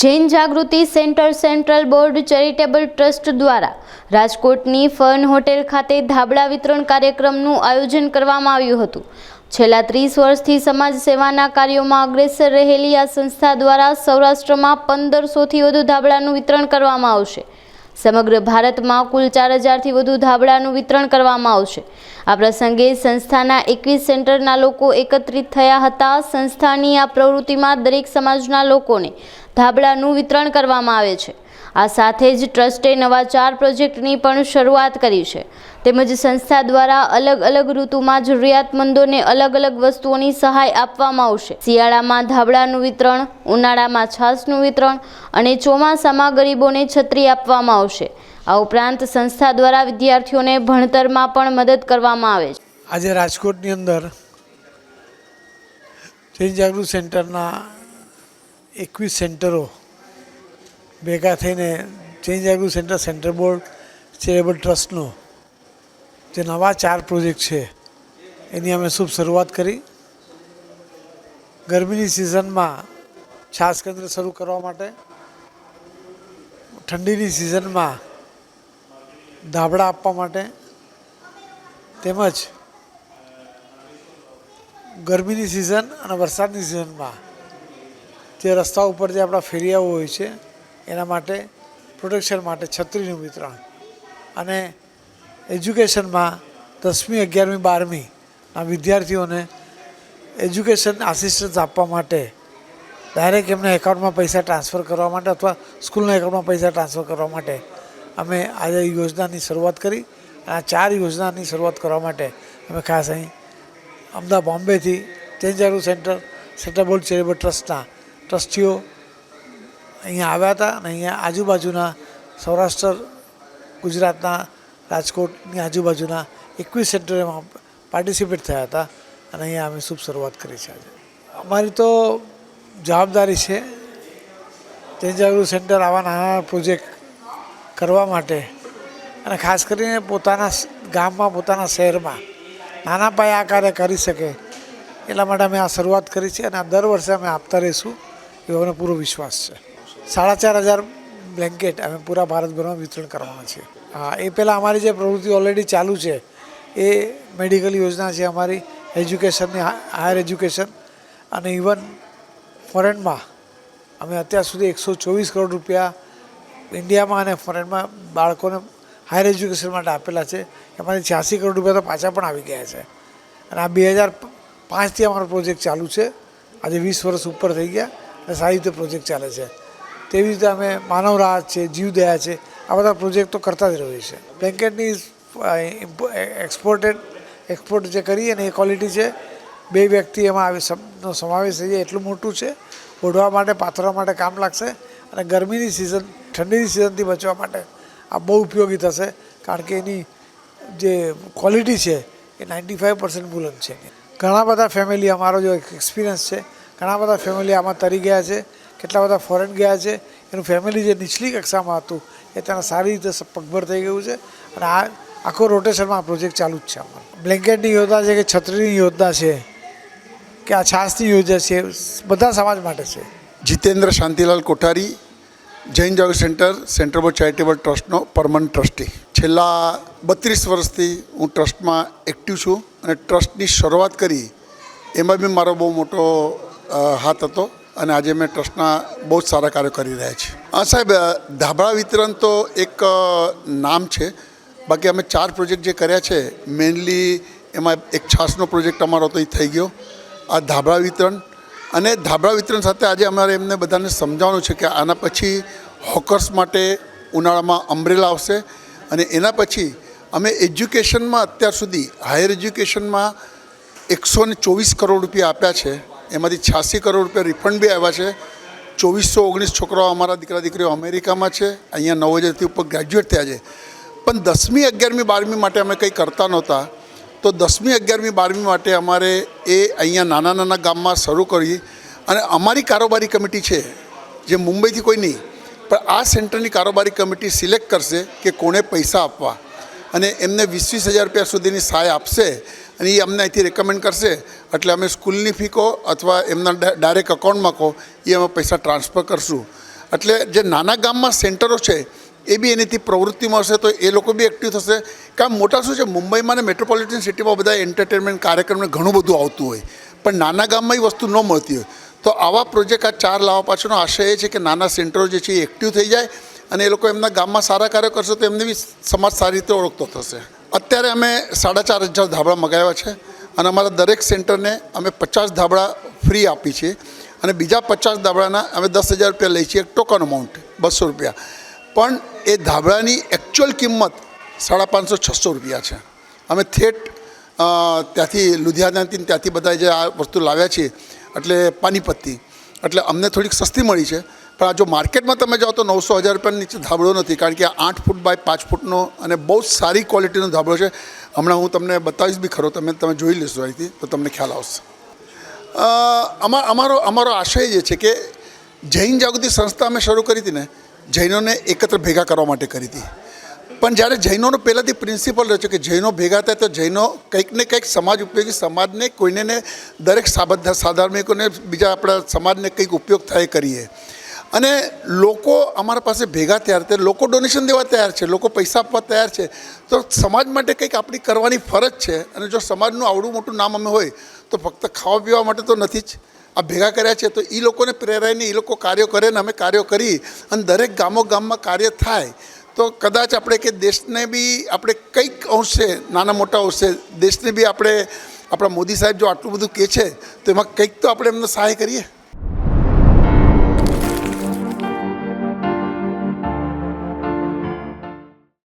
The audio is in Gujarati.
Jain Jagruti centre central board charitable trust દ્વારા રાજકોટની ફર્ન હોટેલ ખાતે ધાબળા વિતરણ કાર્યક્રમનું આયોજન કરવામાં આવ્યું હતું. છેલ્લા ત્રીસ વર્ષથી સમાજ સેવાના કાર્યોમાં અગ્રેસર રહેલી આ સંસ્થા દ્વારા સૌરાષ્ટ્રમાં પંદરસોથી વધુ ધાબળાનું વિતરણ કરવામાં આવશે. સમગ્ર ભારતમાં કુલ ચાર હજારથી વધુ ધાબળાનું વિતરણ કરવામાં આવશે. આ પ્રસંગે સંસ્થાના એકવીસ સેન્ટરના લોકો એકત્રિત થયા હતા. સંસ્થાની આ પ્રવૃત્તિમાં દરેક સમાજના લોકોને ધાબળાનું વિતરણ કરવામાં આવે છે. આ સાથે જ ટ્રસ્ટે નવા ચાર પ્રોજેક્ટની પણ શરૂઆત કરી છે. તેમજ સંસ્થા દ્વારા અલગ અલગ ઋતુમાં જરૂરિયાતમંદોને અલગ અલગ વસ્તુઓની સહાય આપવામાં આવશે. શિયાળામાં ધાબળાનું વિતરણ, ઉનાળામાં છાશનું વિતરણ અને ચોમાસામાં ગરીબોને છત્રી આપવામાં આવશે. આ ઉપરાંત સંસ્થા દ્વારા વિદ્યાર્થીઓને ભણતરમાં પણ મદદ કરવામાં આવે છે. આજે રાજકોટની અંદર જૈન સેન્ટરના એકવીસ સેન્ટરો ભેગા થઈને Jain Jagrut centre centre board charitable ટ્રસ્ટનો જે નવા ચાર પ્રોજેક્ટ છે, એની અમે શુભ શરૂઆત કરી. ગરમીની સિઝનમાં છાસ કેન્દ્ર શરૂ કરવા માટે, ઠંડીની સિઝનમાં ધાબળા આપવા માટે, તેમજ ગરમીની સિઝન અને વરસાદની સિઝનમાં જે રસ્તા ઉપર જે આપણા ફેરિયાઓ હોય છે, એના માટે, પ્રોટેક્શન માટે છત્રીનું વિતરણ. અને એજ્યુકેશનમાં દસમી, અગિયારમી, બારમી આ વિદ્યાર્થીઓને એજ્યુકેશન આસિસ્ટન્સ આપવા માટે ડાયરેક્ટ એમના એકાઉન્ટમાં પૈસા ટ્રાન્સફર કરવા માટે અથવા સ્કૂલના એકાઉન્ટમાં પૈસા ટ્રાન્સફર કરવા માટે અમે આજે યોજનાની શરૂઆત કરી. અને આ ચાર યોજનાની શરૂઆત કરવા માટે અમે ખાસ અહીં અમદાવાદ બોમ્બેથી જૈન સેન્ટર સેન્ટર ચેરેબલ ટ્રસ્ટના ટ્રસ્ટીઓ અહીંયા આવ્યા હતા અને અહીંયા આજુબાજુના સૌરાષ્ટ્ર, ગુજરાતના રાજકોટની આજુબાજુના એકવીસ સેન્ટરોમાં પાર્ટિસિપેટ થયા હતા અને અહીંયા અમે શુભ શરૂઆત કરી છે આજે. અમારી તો જવાબદારી છે જૈન સેન્ટર આવા નાના પ્રોજેક્ટ કરવા માટે અને ખાસ કરીને પોતાના ગામમાં પોતાના શહેરમાં નાના પાયે આ કાર્ય કરી શકે એટલા માટે અમે આ શરૂઆત કરી છે અને દર વર્ષે અમે આપતા રહીશું એવો અમને પૂરો વિશ્વાસ છે. સાડા ચાર હજાર બ્લેન્કેટ અમે પૂરા ભારતભરમાં વિતરણ કરવાના છીએ. હા, એ પહેલાં અમારી જે પ્રવૃત્તિ ઓલરેડી ચાલુ છે, એ મેડિકલ યોજના છે અમારી એજ્યુકેશનની હાયર એજ્યુકેશન અને ઇવન ફોરેનમાં અમે અત્યાર સુધી એકસો ચોવીસ કરોડ રૂપિયા ઇન્ડિયામાં અને ફોરેનમાં બાળકોને હાયર એજ્યુકેશન માટે આપેલા છે. એમાંથી છ્યાસી કરોડ રૂપિયા તો પાછા પણ આવી ગયા છે. અને આ બે હજાર પાંચથી અમારો પ્રોજેક્ટ ચાલુ છે. આજે વીસ વર્ષ ઉપર થઈ ગયા અને સારી રીતે પ્રોજેક્ટ ચાલે છે. તેવી રીતે અમે માનવ રાહત છે, જીવદયા છે, આ બધા પ્રોજેક્ટ કરતા જ રહીએ છીએ. બ્લેન્કેટની એક્સપોર્ટેડ એક્સપોર્ટ જે કરીએ ને એ ક્વોલિટી છે, બે વ્યક્તિ એમાં આવી સમાવેશ થઈ જાય, એટલું મોટું છે. ઓઢવા માટે, પાથરવા માટે કામ લાગશે અને ગરમીની સિઝન ઠંડીની સિઝનથી બચવા માટે આ બહુ ઉપયોગી થશે, કારણ કે એની જે ક્વોલિટી છે, એ નાઇન્ટી ફાઇવ પર્સન્ટ બુલંદ છે. ઘણા બધા ફેમિલી અમારો જો એક્સપિરિયન્સ છે, ઘણા બધા ફેમિલી આમાં તરી ગયા છે કેટલા બધા ફોરેન ગયા છે, એનું ફેમિલી જે નીચલી કક્ષામાં હતું, એ ત્યાં સારી રીતે પગભર થઈ ગયું છે અને આ આખો રોટેશનમાં આ પ્રોજેક્ટ ચાલુ જ છે અમારો. બ્લેન્કેટની યોજના છે કે છત્રીની યોજના છે, કે આ છાસની યોજના છે, બધા સમાજ માટે છે. Jitendra Shantilal Kothari, Jain Jagrut centre centre for charitable ટ્રસ્ટનો permanent trustee છેલ્લા બત્રીસ વર્ષથી હું ટ્રસ્ટમાં એક્ટિવ છું અને ટ્રસ્ટની શરૂઆત કરી, એમાં બી મારો બહુ મોટો હાથ હતો. અને આજે મેં ટ્રસ્ટના બહુ જ સારા કાર્યો કરી રહ્યા છે હા, સાહેબ ધાબળા વિતરણ તો એક નામ છે. બાકી અમે ચાર પ્રોજેક્ટ જે કર્યા છે, મેઇનલી એમાં એક છાસનો પ્રોજેક્ટ અમારો તો એ થઈ ગયો. આ ધાબળા વિતરણ. અને ધાબળા વિતરણ સાથે આજે અમારે એમને બધાને સમજાવવાનું છે કે આના પછી હોકર્સ માટે ઉનાળામાં અમ્બ્રેલા આવશે. અને એના પછી અમે એજ્યુકેશનમાં અત્યાર સુધી હાયર એજ્યુકેશનમાં એકસો ચોવીસ કરોડ રૂપિયા આપ્યા છે. એમાંથી છ્યાસી કરોડ રૂપિયા રિફંડ બી આવ્યા છે. ચોવીસો ઓગણીસ છોકરાઓ અમારા દીકરા દીકરીઓ અમેરિકામાં છે. અહીંયા નવ હજારથી ઉપર ગ્રેજ્યુએટ થયા છે. પણ દસમી અગિયારમી બારમી માટે અમે કંઈ કરતા નહોતા. તો દસમી અગિયારમી બારમી માટે અમારે એ અહીંયા નાના નાના ગામમાં શરૂ કરી અને અમારી કારોબારી કમિટી છે, જે મુંબઈથી કોઈ નહીં, પણ આ સેન્ટરની કારોબારી કમિટી સિલેક્ટ કરશે કે કોણે પૈસા આપવા. અને એમને વીસ વીસ હજાર રૂપિયા સુધીની સહાય આપશે. અને એ અમને અહીંથી રેકમેન્ડ કરશે. એટલે અમે સ્કૂલની ફી કહો અથવા એમના ડાયરેક્ટ અકાઉન્ટમાં કહો એ અમે પૈસા ટ્રાન્સફર કરશું. એટલે જે નાના ગામમાં સેન્ટરો છે, એ બી એનીથી પ્રવૃત્તિમાં હશે તો એ લોકો બી એક્ટિવ થશે. કારણ મોટા શું છે, મુંબઈમાં ને મેટ્રોપોલિટન સિટીમાં બધા એન્ટરટેનમેન્ટ કાર્યક્રમને ઘણું બધું આવતું હોય. પણ નાના ગામમાં એ વસ્તુ ન મળતી હોય. તો આવા પ્રોજેક્ટ આ ચાર લાવવા પાછળનો આશય એ છે કે નાના સેન્ટરો જે છે એ એક્ટિવ થઈ જાય અને એ લોકો એમના ગામમાં સારા કાર્યો કરશે તો એમને બી સમાજ સારી રીતે ઓળખતો થશે. અત્યારે અમે સાડા ચાર હજાર ધાબળા મગાવ્યા છે અને અમારા દરેક સેન્ટરને અમે પચાસ ધાબળા ફ્રી આપી છીએ અને બીજા પચાસ ધાબળાના અમે દસ હજાર રૂપિયા લઈએ છીએ, એક ટોકન અમાઉન્ટ બસો રૂપિયા. પણ એ ધાબળાની એકચ્યુઅલ કિંમત સાડા પાંચસો, છસો રૂપિયા છે. અમે થેટ ત્યાંથી લુધિયાનાથી ત્યાંથી બધા જે આ વસ્તુ લાવ્યા છીએ, એટલે પાનીપતથી. એટલે અમને થોડીક સસ્તી મળી છે પણ આ જો માર્કેટમાં તમે જાઓ તો નવસો હજાર રૂપિયાની નીચે ધાબળો નથી, કારણ કે આ આઠ ફૂટ બાય પાંચ ફૂટનો અને બહુ સારી ક્વોલિટીનો ધાબળો છે. હમણાં હું તમને બતાવીશ બી ખરો, તમે તમે જોઈ લેશો અહીંથી, તો તમને ખ્યાલ આવશે. અમા, અમારો અમારો આશય જે છે કે જૈન જાગૃતિ સંસ્થા અમે શરૂ કરી હતી ને, જૈનોને એકત્ર ભેગા કરવા માટે કરી હતી. પણ જ્યારે જૈનોનો પહેલાંથી પ્રિન્સિપલ રહ્યો છે કે જૈનો ભેગા થાય તો જૈનો કંઈક ને કંઈક સમાજ ઉપયોગી, સમાજને કોઈને દરેક સાબધા સાધાર્મિકોને બીજા આપણા સમાજને કંઈક ઉપયોગ થાય કરીએ. અને લોકો અમારા પાસે ભેગા તૈયાર તે લોકો ડોનેશન દેવા તૈયાર છે, લોકો પૈસા આપવા તૈયાર છે. તો સમાજ માટે કંઈક આપણી કરવાની ફરજ છે અને જો સમાજનું આવડું મોટું નામ અમે હોય તો ફક્ત ખાવા પીવા માટે તો નથી જ. આ ભેગા કર્યા છે તો એ લોકોને પ્રેરાઈને એ લોકો કાર્યો કરે ને અમે કાર્યો કરી અને દરેક ગામો ગામમાં કાર્ય થાય. તો કદાચ આપણે કે દેશને બી આપણે કંઈક અંશે, નાના મોટા અંશે દેશને બી આપણે, આપણા મોદી સાહેબ જો આટલું બધું કહે છે તો એમાં કંઈક તો આપણે એમને સહાય કરીએ.